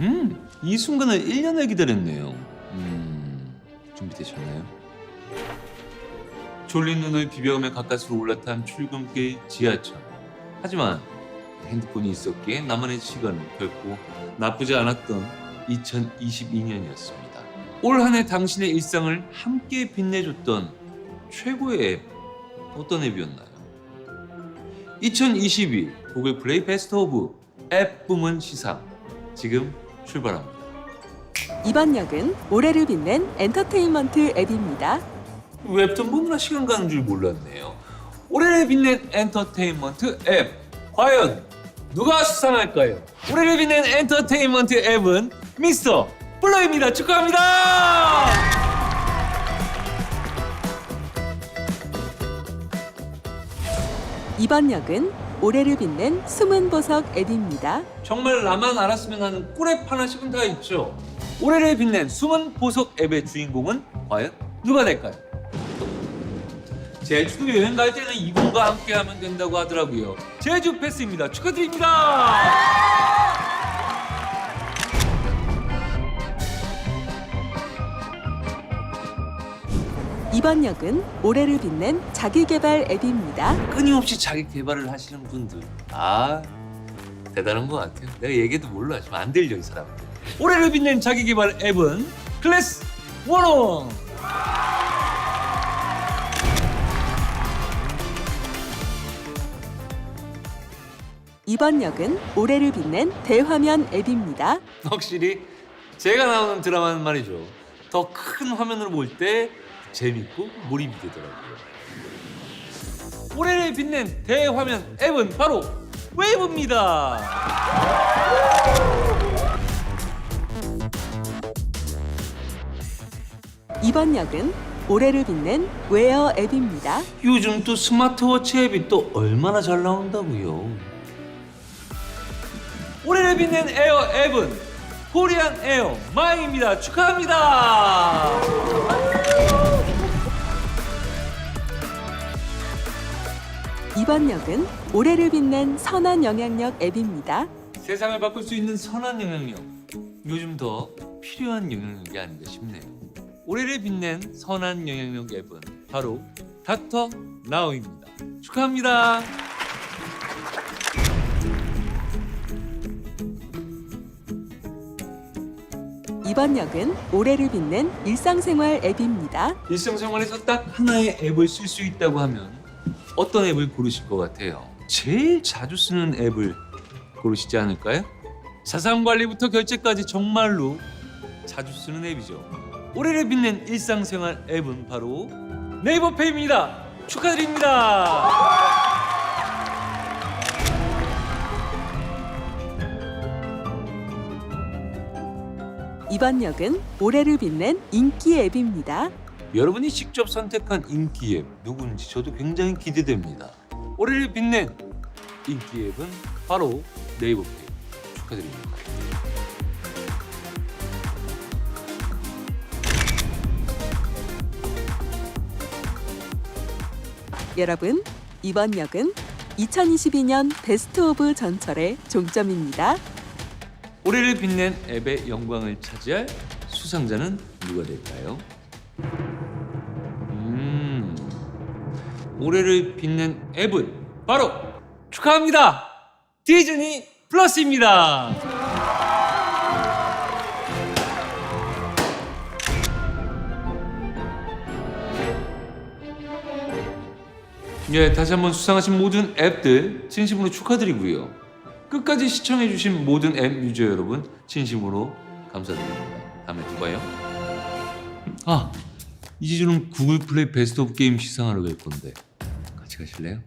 음, 이 순간을 1년을 기다렸네요. 음, 준비되셨나요? 졸린 눈을 비벼가며 가까스로 올라탄 출근길 지하철. 하지만 핸드폰이 있었기에 나만의 시간은 결코 나쁘지 않았던 2022년이었습니다. 올 한 해 당신의 일상을 함께 빛내줬던 최고의 앱 어떤 앱이었나요? 2022 구글 플레이 베스트 오브 앱 부문 시상 지금 출발합니다. 이번 역은 올해를 빛낸 엔터테인먼트 앱입니다. 웹툰 보느라 시간 가는 줄 몰랐네요. 올해를 빛낸 엔터테인먼트 앱 과연 누가 수상할까요? 올해를 빛낸 엔터테인먼트 앱은 미스터 블러입니다. 축하합니다. 이번 역은 올해를 빛낸 숨은 보석 앱입니다. 정말 나만 알았으면 하는 꿀앱 하나씩은 다 있죠. 올해를 빛낸 숨은 보석 앱의 주인공은 과연 누가 될까요? 제주도 여행 갈 때는 이분과 함께 하면 된다고 하더라고요. 제주 패스입니다. 축하드립니다. 이번 역은 올해를 빛낸 자기개발 앱입니다. 끊임없이 자기 개발을 하시는 분들 아 대단한 것 같아요. 내가 얘기해도 몰라 지금 안 들려 이 사람들. 올해를 빛낸 자기 개발 앱은 클래스 원원. 이번 역은 올해를 빛낸 대화면 앱입니다. 확실히 제가 나오는 드라마는 말이죠. 더 큰 화면으로 볼 때 재밌고 몰입이 되더라고요. 올해를 빛낸 대화면 앱은 바로 웨이브입니다. 이번 역은 올해를 빛낸 웨어 앱입니다. 요즘 또 스마트워치 앱이 또 얼마나 잘 나온다고요. 올해를 빛낸 에어 앱은 코리안 에어 마잉입니다. 축하합니다. 이번 역은 올해를 빛낸 선한 영향력 앱입니다. 세상을 바꿀 수 있는 선한 영향력. 요즘 더 필요한 영향력이 아닌가 싶네요. 올해를 빛낸 선한 영향력 앱은 바로 닥터 나우입니다. 축하합니다. 이번 역은 올해를 빛낸 일상생활 앱입니다. 일상생활에서 딱 하나의 앱을 쓸 수 있다고 하면 어떤 앱을 고르실 것 같아요? 제일 자주 쓰는 앱을 고르시지 않을까요? 자산 관리부터 결제까지 정말로 자주 쓰는 앱이죠. 올해를 빛낸 일상생활 앱은 바로 네이버페이입니다. 축하드립니다. 이번 역은 올해를 빛낸 인기 앱입니다. 여러분이 직접 선택한 인기 앱 누군지 저도 굉장히 기대됩니다. 올해를 빛낸 인기 앱은 바로 네이버페이 축하드립니다. 여러분, 이번 역은 2022년 베스트 오브 전철의 종점입니다. 올해를 빛낸 앱의 영광을 차지할 수상자는 누가 될까요? 음, 올해를 빛낸 앱은 바로 축하합니다. 디즈니 플러스입니다. 예, 다시 한번 수상하신 모든 앱들 진심으로 축하드리고요. 끝까지 시청해주신 모든 앱 유저 여러분 진심으로 감사드립니다. 다음에 또 봐요. 아, 이제 저는 구글 플레이 베스트 오브 게임 시상하러 갈 건데 같이 가실래요?